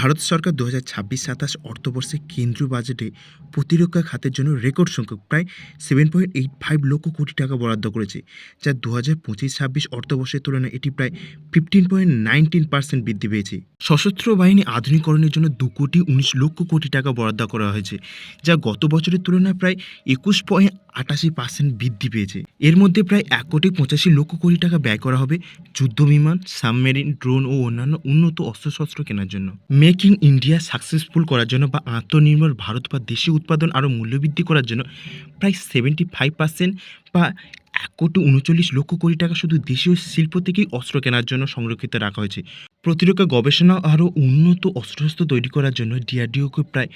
ভারত সরকার দু হাজার ছাব্বিশ সাতাশ অর্থবর্ষে কেন্দ্রীয় বাজেটে প্রতিরক্ষা খাতের জন্য রেকর্ড সংখ্যক প্রায় seven point eight five lakh crore টাকা বরাদ্দ করেছে, যা দু হাজার পঁচিশ ছাব্বিশ অর্থবর্ষের তুলনায় এটি প্রায় ফিফটিন পয়েন্ট নাইনটিন পার্সেন্ট বৃদ্ধি পেয়েছে। সশস্ত্র বাহিনী আধুনিকরণের জন্য দু কোটি উনিশ লক্ষ কোটি টাকা বরাদ্দ করা হয়েছে, যা গত বছরের তুলনায় প্রায় একুশ পয়েন্ট আটাশি পার্সেন্ট বৃদ্ধি পেয়েছে। এর মধ্যে প্রায় এক কোটি পঁচাশি লক্ষ কোটি টাকা ব্যয় করা হবে যুদ্ধ বিমান সাবমেরিন, ড্রোন ও অন্যান্য উন্নত অস্ত্রশস্ত্র কেনার জন্য। মেক ইন ইন্ডিয়া সাকসেসফুল করার জন্য বা আত্মনির্ভর ভারত বা দেশীয় উৎপাদন আরও মূল্যবৃদ্ধি করার জন্য প্রায় সেভেন্টি ফাইভ পার্সেন্ট বা এক কোটি উনচল্লিশ লক্ষ কোটি টাকা শুধু দেশীয় শিল্প থেকেই অস্ত্র কেনার জন্য সংরক্ষিত রাখা হয়েছে। প্রতিরক্ষা গবেষণা আরও উন্নত অস্ত্রশস্ত্র তৈরি করার জন্য ডিআরডিওকে প্রায়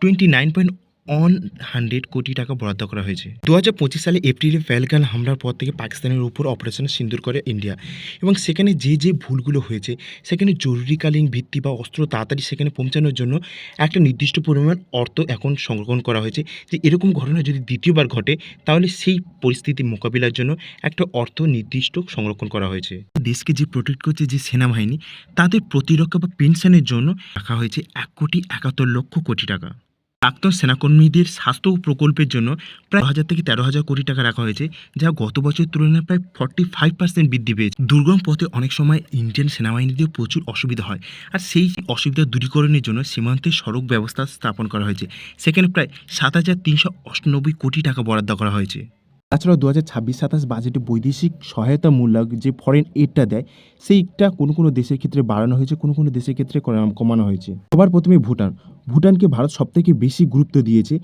twenty nine point one hundred crore টাকা বরাদ্দ করা হয়েছে। দু হাজার পঁচিশ সালে এপ্রিলে ফ্যালকান হামলার পর থেকে পাকিস্তানের উপর অপারেশন সিন্দুর করে ইন্ডিয়া এবং সেখানে যে যে ভুলগুলো হয়েছে, সেখানে জরুরিকালীন ভিত্তি বা অস্ত্র তাড়াতাড়ি সেখানে পৌঁছানোর জন্য একটা নির্দিষ্ট পরিমাণ অর্থ এখন সংরক্ষণ করা হয়েছে। যে এরকম ঘটনা যদি দ্বিতীয়বার ঘটে, তাহলে সেই পরিস্থিতি মোকাবিলার জন্য একটা অর্থ নির্দিষ্ট সংরক্ষণ করা হয়েছে। দেশকে যে প্রোটেক্ট করছে যে সেনাবাহিনী, তাদের প্রতিরক্ষা বা পেনশনের জন্য রাখা হয়েছে এক কোটি একাত্তর লক্ষ কোটি টাকা। প্রাক্তন সেনাকর্মীদের স্বাস্থ্য প্রকল্পের জন্য প্রায় হাজার থেকে তেরো হাজার কোটি টাকা রাখা হয়েছে, যা গত বছরের তুলনায় প্রায় ফর্টি ফাইভ পার্সেন্ট বৃদ্ধি পেয়েছে। দুর্গম পথে অনেক সময় ইন্ডিয়ান সেনাবাহিনীদের প্রচুর অসুবিধা হয় আর সেই অসুবিধা দূরীকরণের জন্য সীমান্তে সড়ক ব্যবস্থা স্থাপন করা হয়েছে। সেখানে প্রায় সাত হাজার তিনশো অষ্টানব্বই কোটি টাকা বরাদ্দ করা হয়েছে। তাছাড়াও দু হাজার ছাব্বিশ, সাতাশ বাজেটে বৈদেশিক সহায়তামূলক যে ফরেন এডটা দেয়, সেইটা কোনো কোনো দেশের ক্ষেত্রে বাড়ানো হয়েছে, কোনো কোনো দেশের ক্ষেত্রে কমানো হয়েছে। সবার প্রথমে ভুটান। ভুটানকে ভারত সবথেকে বেশি গুরুত্ব দিয়েছে।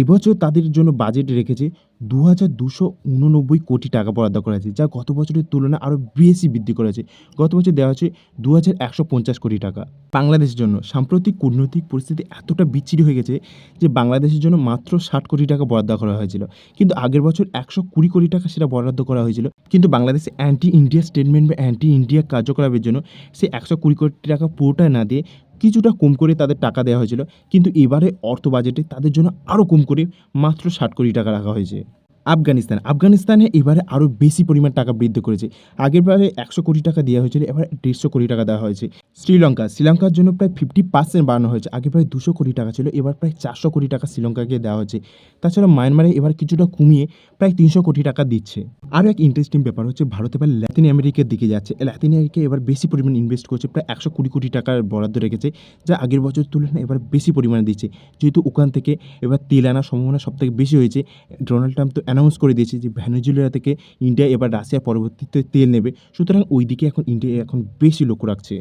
এবছর তাদের জন্য বাজেট রেখেছে দু হাজার দুশো উননব্বই কোটি টাকা বরাদ্দ করা হয়েছে, যা গত বছরের তুলনায় আরও বেশি বৃদ্ধি করা গত বছর দেওয়া হয়েছে দু হাজার একশো পঞ্চাশ কোটি টাকা। বাংলাদেশের জন্য সাম্প্রতিক কূটনৈতিক পরিস্থিতি এতটা বিচ্ছিরি হয়ে গেছে যে বাংলাদেশের জন্য মাত্র ষাট কোটি টাকা বরাদ্দ করা হয়েছিল। কিন্তু আগের বছর একশো কুড়ি কোটি টাকা সেটা বরাদ্দ করা হয়েছিল। কিন্তু বাংলাদেশে অ্যান্টি ইন্ডিয়া স্টেটমেন্ট বা অ্যান্টি ইন্ডিয়া কার্যকলাপের জন্য সে একশো কুড়ি কোটি টাকা পুরোটা না দিয়ে কিছুটা কম করে তাদের টাকা দেওয়া হয়েছিল। কিন্তু এবারে অর্থ বাজেটে তাদের জন্য আরও কম করে মাত্র ষাট কোটি টাকা রাখা হয়েছে। আফগানিস্তান। আফগানিস্তানে এবারে আরও বেশি পরিমাণ টাকা বৃদ্ধি করেছে। আগেরবারে একশো কোটি টাকা দেওয়া হয়েছিল, এবার দেড়শো কোটি টাকা দেওয়া হয়েছে। শ্রীলঙ্কা। শ্রীলঙ্কার জন্য প্রায় ফিফটি পার্সেন্ট বাড়ানো হয়েছে। আগে প্রায় দুশো কোটি টাকা ছিল, এবার প্রায় চারশো কোটি টাকা শ্রীলঙ্কাকে দেওয়া হয়েছে। তাছাড়া মায়ানমারে এবার কিছুটা কমিয়ে প্রায় তিনশো কোটি টাকা দিচ্ছে। আরও এক ইন্টারেস্টিং ব্যাপার হচ্ছে, ভারত এবার ল্যাতিন আমেরিকার দিকে যাচ্ছে। ল্যাতিন আমেরিকা এবার বেশি পরিমাণ ইনভেস্ট করছে, প্রায় একশো কুড়ি কোটি টাকার বরাদ্দ রেখেছে, যা আগের বছর তুলনায় এবার বেশি পরিমাণে দিচ্ছে। যেহেতু ওখান থেকে এবার তেল আনার সম্ভাবনা সব থেকে বেশি হয়েছে, ডোনাল্ড ট্রাম্প তো অ্যানাউন্স করে দিয়েছে যে ভেনেজুয়েলা থেকে ইন্ডিয়া এবার রাশিয়া পরবর্তীতে তেল নেবে। সুতরাং ওই দিকে এখন ইন্ডিয়া এখন বেশি লক্ষ্য রাখছে।